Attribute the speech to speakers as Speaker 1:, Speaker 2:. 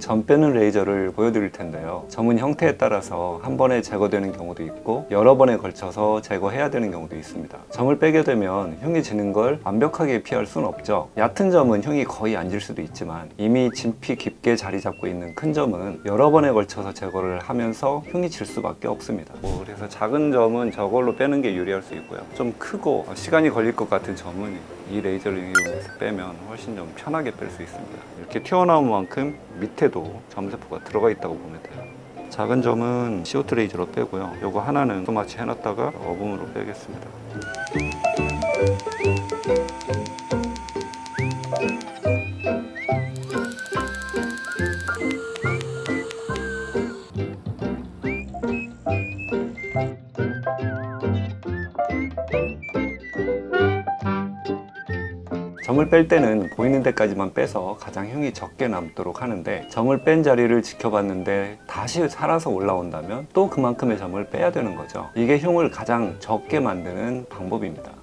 Speaker 1: 점 빼는 레이저를 보여드릴 텐데요. 점은 형태에 따라서 한 번에 제거되는 경우도 있고 여러 번에 걸쳐서 제거해야 되는 경우도 있습니다. 점을 빼게 되면 흉이 지는 걸 완벽하게 피할 수는 없죠. 얕은 점은 흉이 거의 안 질 수도 있지만 이미 진피 깊게 자리 잡고 있는 큰 점은 여러 번에 걸쳐서 제거를 하면서 흉이 질 수밖에 없습니다. 뭐 그래서 작은 점은 저걸로 빼는 게 유리할 수 있고요. 좀 크고 시간이 걸릴 것 같은 점은 이 레이저를 이용해서 빼면 훨씬 좀 편하게 뺄 수 있습니다. 이렇게 튀어나온 만큼 밑에도 점세포가 들어가 있다고 보면 돼요. 작은 점은 CO2 레이저로 빼고요. 요거 하나는 토마치 해놨다가 어금으로 빼겠습니다. 점을 뺄 때는 보이는 데까지만 빼서 가장 흉이 적게 남도록 하는데 점을 뺀 자리를 지켜봤는데 다시 살아서 올라온다면 또 그만큼의 점을 빼야 되는 거죠. 이게 흉을 가장 적게 만드는 방법입니다.